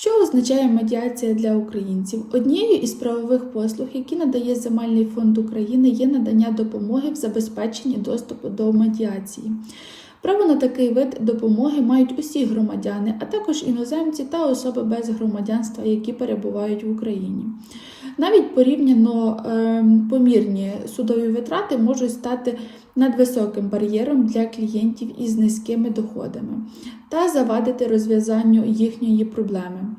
Що означає медіація для українців? Однією із правових послуг, які надає Земельний фонд України, є надання допомоги в забезпеченні доступу до медіації. Право на такий вид допомоги мають усі громадяни, а також іноземці та особи без громадянства, які перебувають в Україні. Навіть порівняно е, помірні судові витрати можуть стати надвисоким бар'єром для клієнтів із низькими доходами та завадити розв'язанню їхньої проблеми.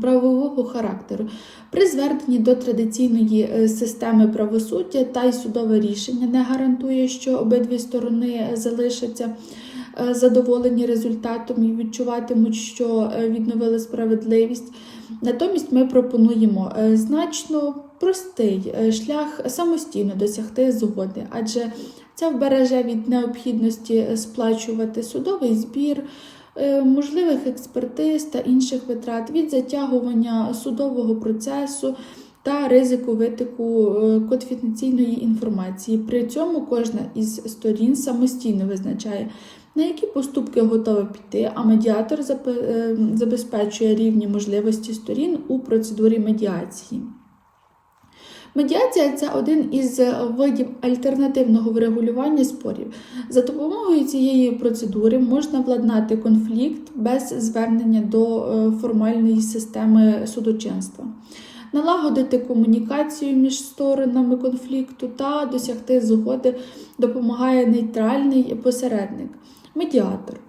Правового характеру при зверненні до традиційної е, системи правосуддя та й судове рішення не гарантує, що обидві сторони залишаться е, задоволені результатом і відчуватимуть, що е, відновили справедливість. Натомість ми пропонуємо значно простий е, шлях самостійно досягти згоди, адже це вбереже від необхідності сплачувати судовий збір, е, можливих експертиз та інших витрат від затягування судового процесу та ризику витоку е, конфіденційної інформації. При цьому кожна із сторін самостійно визначає, на які поступки готова піти, а медіатор е, забезпечує рівні можливості сторін у процедурі медіації. Медіація це один із видів альтернативного врегулювання спорів. За допомогою цієї процедури можна владнати конфлікт без звернення до е, формальної системи судочинства, налагодити комунікацію між сторонами конфлікту та досягти згоди допомагає нейтральний посередник медіатор.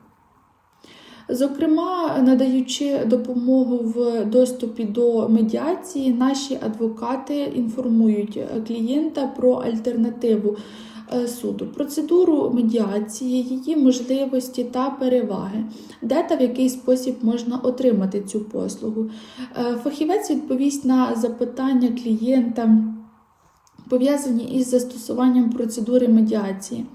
Зокрема, надаючи допомогу в доступі до медіації, наші адвокати інформують клієнта про альтернативу е, суду, процедуру медіації, її можливості та переваги, де та в який спосіб можна отримати цю послугу. Е, Фахівець відповість на запитання клієнта, пов'язані із застосуванням процедури медіації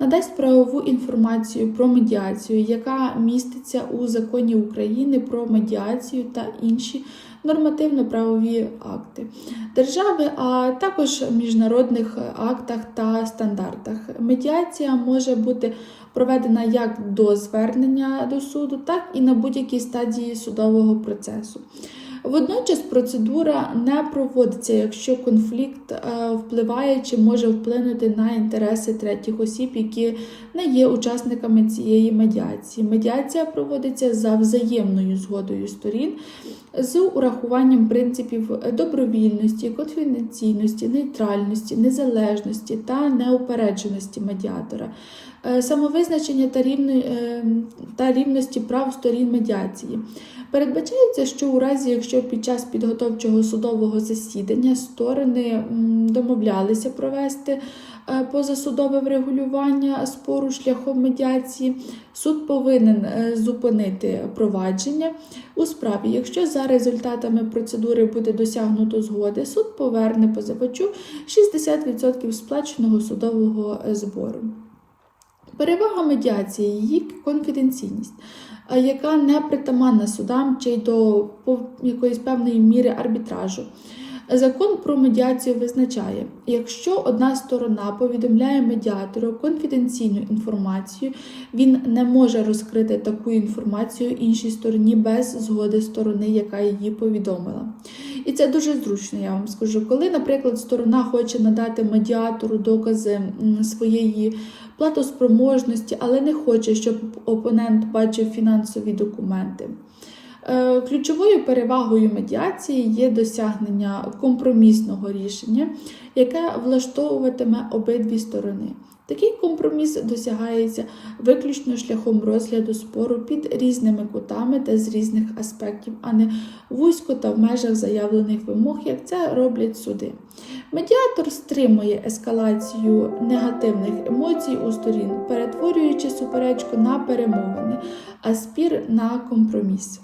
надасть правову інформацію про медіацію, яка міститься у законі України про медіацію та інші нормативно-правові акти держави, а також міжнародних актах та стандартах. Медіація може бути проведена як до звернення до суду, так і на будь-якій стадії судового процесу. Водночас процедура не проводиться, якщо конфлікт е, впливає чи може вплинути на інтереси третіх осіб, які не є учасниками цієї медіації. Медіація проводиться за взаємною згодою сторін з урахуванням принципів добровільності, конфіденційності, нейтральності, незалежності та неупередженості медіатора. Е, Самовизначення та, рівної, е, та рівності прав сторін медіації. Передбачається, що у разі, якщо під час підготовчого судового засідання сторони домовлялися провести е, позасудове врегулювання спору шляхом медіації, суд повинен зупинити провадження у справі. Якщо за результатами процедури буде досягнуто згоди, суд поверне позивачу 60% сплаченого судового збору. Перевага медіації її конфіденційність, яка не притаманна судам чи й до якоїсь певної міри арбітражу. Закон про медіацію визначає, якщо одна сторона повідомляє медіатору конфіденційну інформацію, він не може розкрити таку інформацію іншій стороні без згоди сторони, яка її повідомила. І це дуже зручно, я вам скажу. Коли, наприклад, сторона хоче надати медіатору докази своєї платоспроможності, але не хоче, щоб опонент бачив фінансові документи. Е, Ключовою перевагою медіації є досягнення компромісного рішення, яке влаштовуватиме обидві сторони. Такий компроміс досягається виключно шляхом розгляду спору під різними кутами та з різних аспектів, а не вузько та в межах заявлених вимог, як це роблять суди. Медіатор стримує ескалацію негативних емоцій у сторін, перетворюючи суперечку на перемовини, а спір на компроміс.